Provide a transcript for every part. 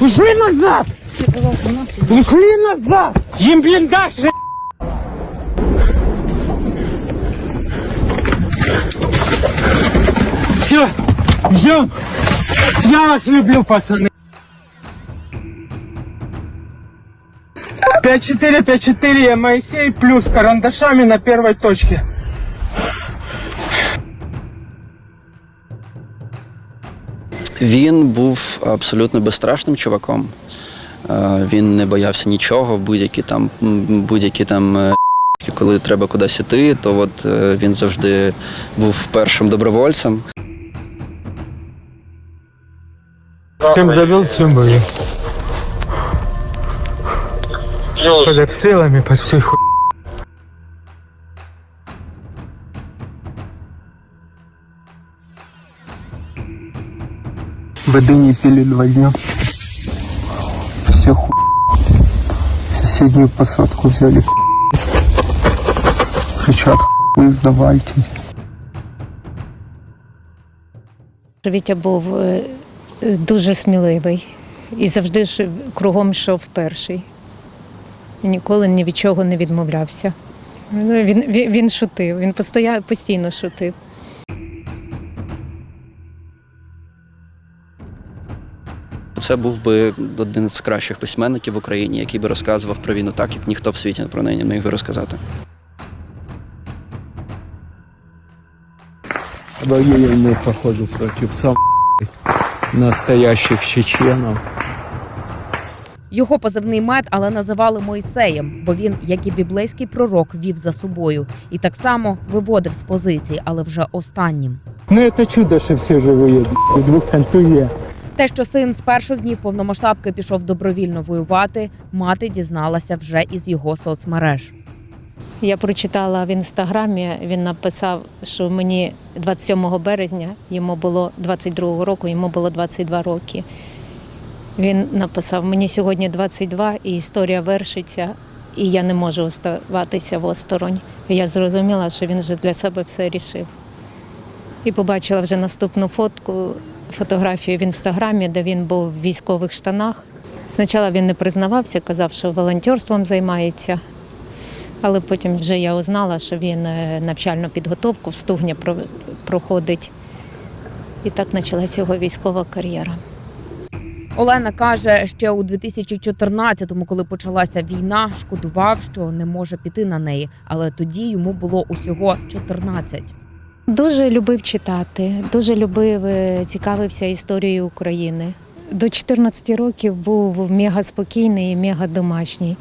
Ушли назад! Ушли назад! Їм бліндаж! Все, все, я вас люблю, пацаны. 5-4, 5-4, я Моисей, плюс карандашами на первой точке. Він був абсолютно безстрашним чуваком. Е, Він не боявся нічого в будь-які там будь-які там. е, Коли треба кудись іти, то от е, він завжди був першим добровольцем. Чем завел, тем бою. Под обстрелами, под всей хуй. Воды не пили два дня. Все хуй. Соседнюю посадку взяли. Кричат, хуй сдавайте. Вітя був е, дуже сміливий і завжди кругом йшов перший. І ніколи ні від чого не відмовлявся. Ну, Він, він, він шутив, він постійно шутив. Це був би один з кращих письменників в Україні, який би розказував про війну так, як ніхто в світі про неї не міг би розказати. Воюем мы, походу, против сам настоящих чеченов. Його позивний мед, але називали Мойсеєм, бо він, як і біблейський пророк, вів за собою і так само виводив з позицій, але вже останнім. Ну это чудо, что все живые. У двух контузия. Те, що син з перших днів повномасштабки пішов добровільно воювати, мати дізналася вже із його соцмереж. Я прочитала в інстаграмі, він написав, що мені 27 березня йому було 22 року, йому було 22 роки. Він написав: мені сьогодні 22 і історія вершиться, і я не можу оставатися осторонь. І я зрозуміла, що він вже для себе все рішив. І побачила вже наступну фотку, фотографію в інстаграмі, де він був в військових штанах. Спочатку він не признавався, казав, що волонтерством займається. Але потім вже я узнала, що він е, навчальну підготовку в Стугні проходить. І так почалась його військова кар'єра. Олена каже, ще у 2014-му, коли почалася війна, шкодував, що не може піти на неї, але тоді йому було усього 14. Дуже любив читати, дуже любив, е, цікавився історією України. До 14 років був мега спокійний і мега домашній.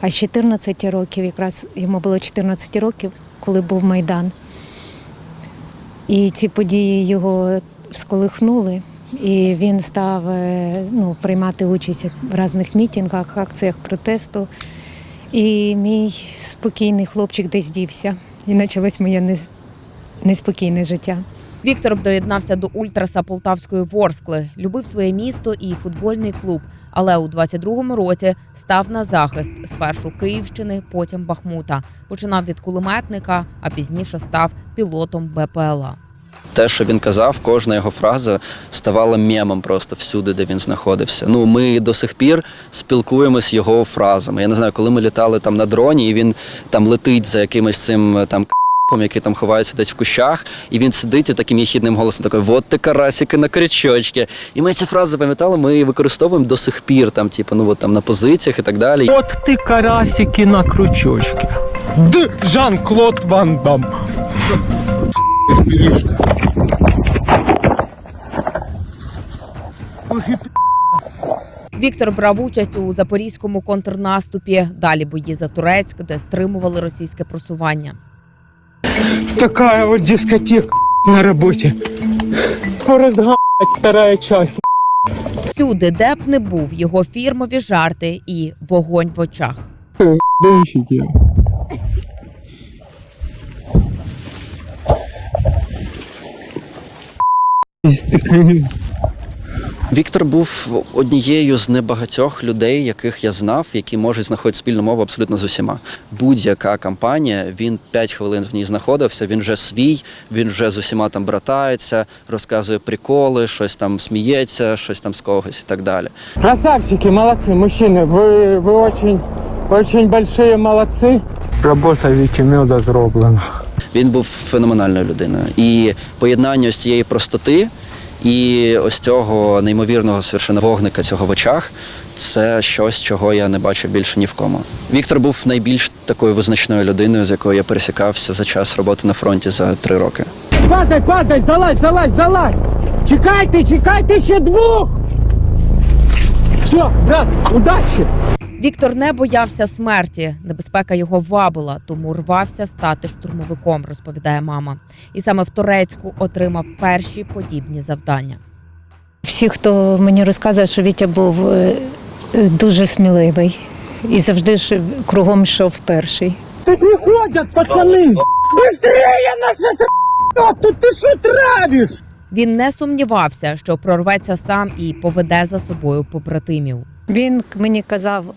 А з 14 років, якраз йому було 14 років, коли був Майдан. І ці події його сколихнули, і він став е, ну, приймати участь в різних мітингах, акціях протесту. І мій спокійний хлопчик десь дівся. І почалось моє неспокійне життя. Віктор доєднався до ультраса Полтавської Ворскли, любив своє місто і футбольний клуб. Але у 22-му році став на захист спершу Київщини, потім Бахмута. Починав від кулеметника, а пізніше став пілотом БПЛА. Те, що він казав, кожна його фраза ставала мемом просто всюди, де він знаходився. Ну, ми до сих пір спілкуємось його фразами. Я не знаю, коли ми літали там на дроні, і він там летить за якимось цим там який там ховається десь в кущах, і він сидить і таким єхідним голосом такий, вот ти карасики на крючочки. І ми ці фрази запам'ятали, ми її використовуємо до сих пір, там, типу, ну от там на позиціях і так далі. Вот ты карасики на крючочке. Д. Жан-Клод Ван Дам. Віктор брав участь у запорізькому контрнаступі. Далі бої за Турецьк, де стримували російське просування. Такая вот дискотека на работе. Форест Гамп, вторая часть. Всюди, де б не був, його фірмові жарти і вогонь в очах. Денщики. Віктор був однією з небагатьох людей, яких я знав, які можуть знаходити спільну мову абсолютно з усіма. Будь-яка компанія, він 5 хвилин в ній знаходився. Він вже свій, він вже з усіма там братається, розказує приколи, щось там сміється, щось там з когось і так далі. Красавчики, молодцы, мужчины, вы, вы очень, очень большие молодцы. Работа Віки Меда зроблена. Він був феноменальною людиною. І поєднання ось цієї простоти і ось цього неймовірного совершенно вогника цього в очах це щось, чого я не бачив більше ні в кому. Віктор був найбільш такою визначною людиною, з якою я пересікався за час роботи на фронті за три роки. Падай, падай, залазь, залазь, залазь! Чекайте, чекайте ще двох! Все, брат, удачі! Віктор не боявся смерті. Небезпека його вабила, тому рвався стати штурмовиком, розповідає мама. І саме в Турецьку отримав перші подібні завдання. Всі, хто мені розказує, що Вітя був е, дуже сміливий і завжди ж кругом йшов перший. Тут не ходять, пацани! Быстрее наша Тут ти що травиш? Він не сумнівався, що прорветься сам і поведе за собою побратимів. Він мені казав,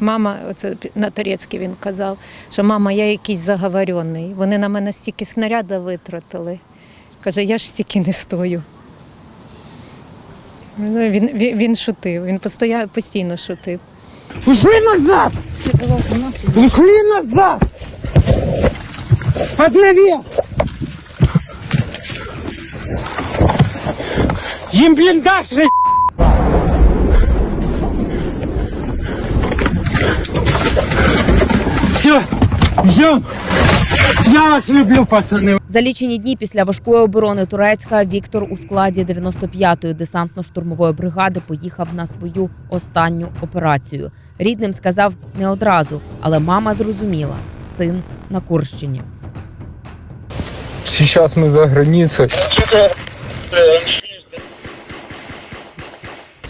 мама, оце на турецький він казав, що мама, я якийсь заговорений. Вони на мене стільки снаряда витратили. Каже, я ж стільки не стою. Ну, Він, він, він шутив, він постоя, постійно шутив. Ушли назад! Ушли назад! Одновес! Їм бліндаж ждем. Я вас люблю, пацани. За лічені дні після важкої оборони Турецька Віктор у складі 95-ї десантно-штурмової бригади поїхав на свою останню операцію. Рідним сказав не одразу, але мама зрозуміла син на Курщині. Сейчас мы за границей.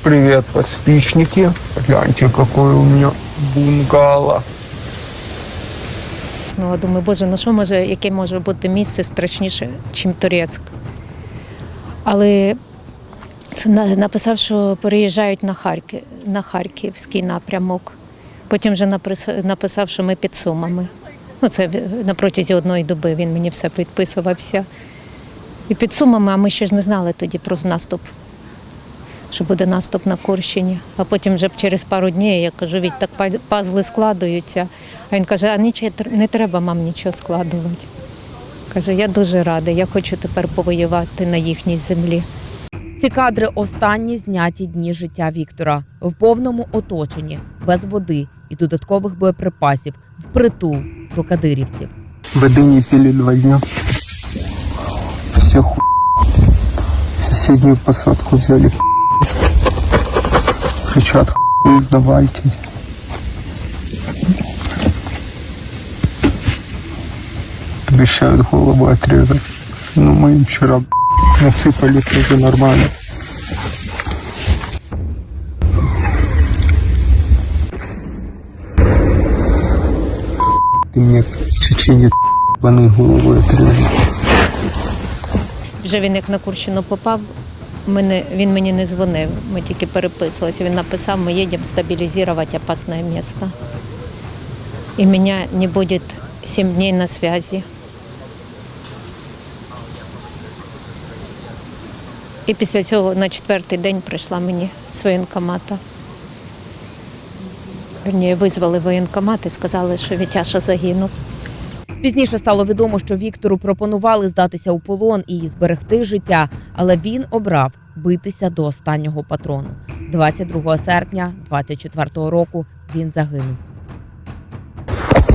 Привет, подспичники. Гляньте, какой у меня бунгало. Ну, думаю, боже, ну що може, яке може бути місце страшніше, ніж Турецьк. Але написав, що переїжджають на Харків, на Харківський напрямок. Потім вже написав, що ми під Сумами. Ну, це на протязі одної доби він мені все підписувався. І під Сумами, а ми ще ж не знали тоді про наступ, що буде наступ на Курщині. А потім вже через пару днів я кажу, від так пазли складуються. А він каже, а нічого не треба мам нічого складувати. Каже, я дуже рада, я хочу тепер повоювати на їхній землі. Ці кадри останні зняті дні життя Віктора в повному оточенні, без води і додаткових боєприпасів, впритул до кадирівців. Воды не пили два дня. Все ху... Соседнюю посадку взяли. Кричат, хуй сдавайте. Обещают голову отрезать. Но мы им вчера насыпали тоже нормально. Ты мне чеченец ебаный голову отрезал. Вже він як на Курщину попав, мене, він мені не дзвонив, ми тільки переписувалися. Він написав, ми їдемо стабілізувати опасне місто. І мене не буде сім днів на зв'язі. І після цього на четвертий день прийшла мені з воєнкомата. Верні, визвали воєнкомат і сказали, що Вітяша загинув. Пізніше стало відомо, що Віктору пропонували здатися у полон і зберегти життя, але він обрав битися до останнього патрону. 22 серпня 24 року він загинув.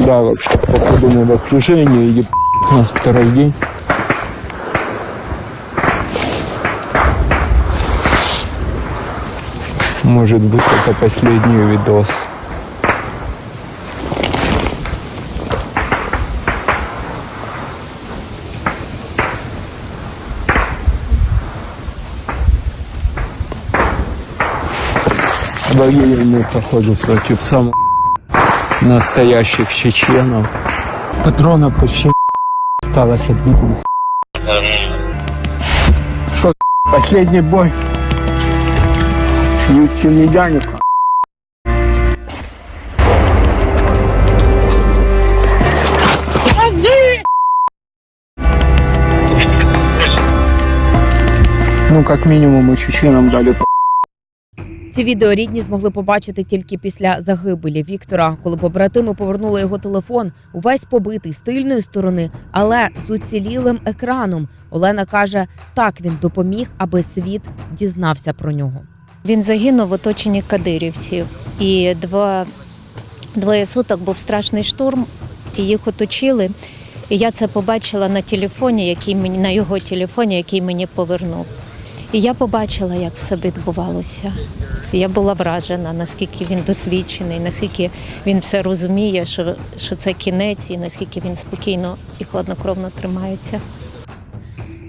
Да, вообще, походу мы в окружении, еб... у нас второй день. Может быть, это последний видос. Мы, походу, против самых настоящих чеченов. Патронов почти осталось одни. Что, последний бой? Юрий Медяника. Ну, как минимум, мы чеченам дали Ці відео рідні змогли побачити тільки після загибелі Віктора, коли побратими повернули його телефон, увесь побитий з тильної сторони, але з уцілілим екраном. Олена каже, так він допоміг, аби світ дізнався про нього. Він загинув в оточенні кадирівців. І два, двоє суток був страшний штурм, і їх оточили. І я це побачила на телефоні, який мені на його телефоні, який мені повернув. І я побачила, як все відбувалося. Я була вражена, наскільки він досвідчений, наскільки він все розуміє, що, що це кінець, і наскільки він спокійно і хладнокровно тримається.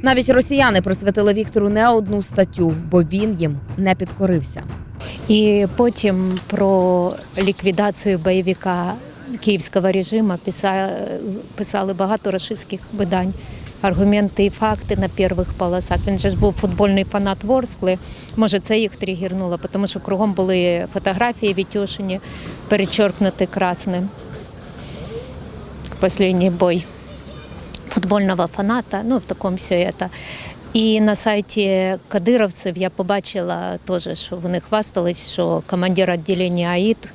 Навіть росіяни присвятили Віктору не одну статтю, бо він їм не підкорився. І потім про ліквідацію бойовика київського режиму писали, писали багато російських видань. Аргументи і факти на перших полосах. Він же ж був футбольний фанат Ворскли. Може, це їх тригернуло, тому що кругом були фотографії Вітюшині, перечеркнуті красним. Останній бой футбольного фаната, ну в такому все это. І на сайті кадировців я побачила теж, що вони хвастались, що командир відділення АІД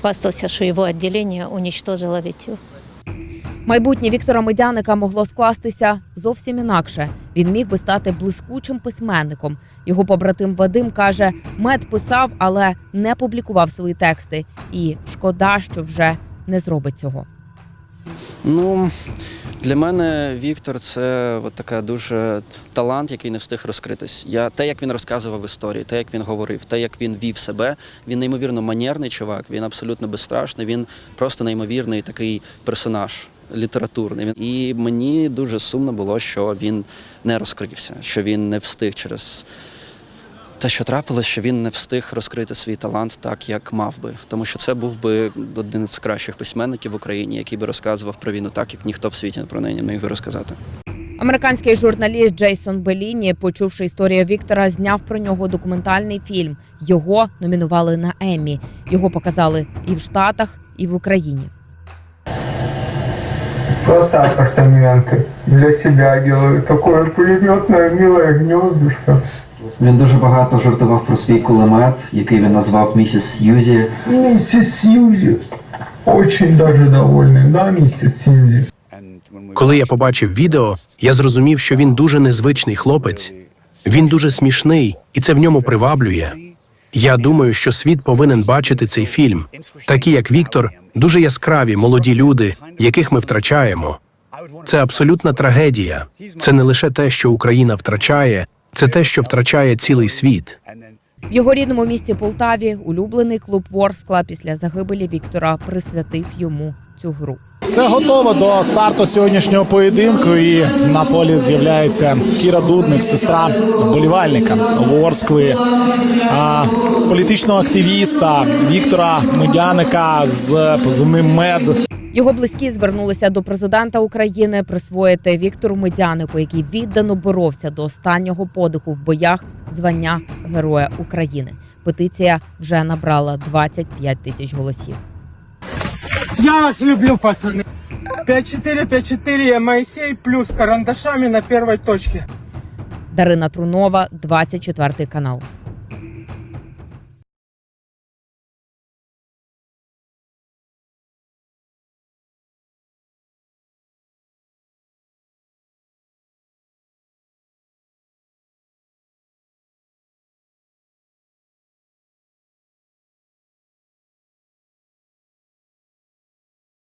хвастався, що його відділення уничтожило Вітю. Майбутнє Віктора Медяника могло скластися зовсім інакше. Він міг би стати блискучим письменником. Його побратим Вадим каже, мед писав, але не публікував свої тексти. І шкода, що вже не зробить цього. Ну, для мене Віктор це от така дуже талант, який не встиг розкритись. Я те, як він розказував історії, те, як він говорив, те, як він вів себе, він неймовірно манерний чувак, він абсолютно безстрашний, він просто неймовірний такий персонаж. Літературний і мені дуже сумно було, що він не розкрився, що він не встиг через те, що трапилось, що він не встиг розкрити свій талант так, як мав би. Тому що це був би один з кращих письменників в Україні, який би розказував про війну так, як ніхто в світі про неї не міг би розказати. Американський журналіст Джейсон Беліні, почувши історію Віктора, зняв про нього документальний фільм. Його номінували на Еммі. Його показали і в Штатах, і в Україні. Просто апартаменты для себя делаю. Такое пулеметное милое гнездышко. Він дуже багато жартував про свій кулемет, який він назвав місіс Сьюзі. Миссис Сьюзи. Очень даже довольны, да, миссис Сьюзи? Коли я побачив відео, я зрозумів, що він дуже незвичний хлопець. Він дуже смішний, і це в ньому приваблює. Я думаю, що світ повинен бачити цей фільм. Такі, як Віктор, дуже яскраві молоді люди, яких ми втрачаємо. Це абсолютна трагедія. Це не лише те, що Україна втрачає, це те, що втрачає цілий світ. В його рідному місті Полтаві улюблений клуб Ворскла після загибелі Віктора присвятив йому цю гру. Все готово до старту сьогоднішнього поєдинку. І на полі з'являється Кіра Дудник, сестра вболівальника Ворскли, політичного активіста Віктора Медяника з позивним мед. Його близькі звернулися до президента України присвоїти Віктору Медянику, який віддано боровся до останнього подиху в боях звання Героя України. Петиція вже набрала 25 тисяч голосів. Я вас люблю, пацаны. 5-4, 5-4, я Моисей, плюс карандашами на первой точке. Дарина Трунова, 24 канал.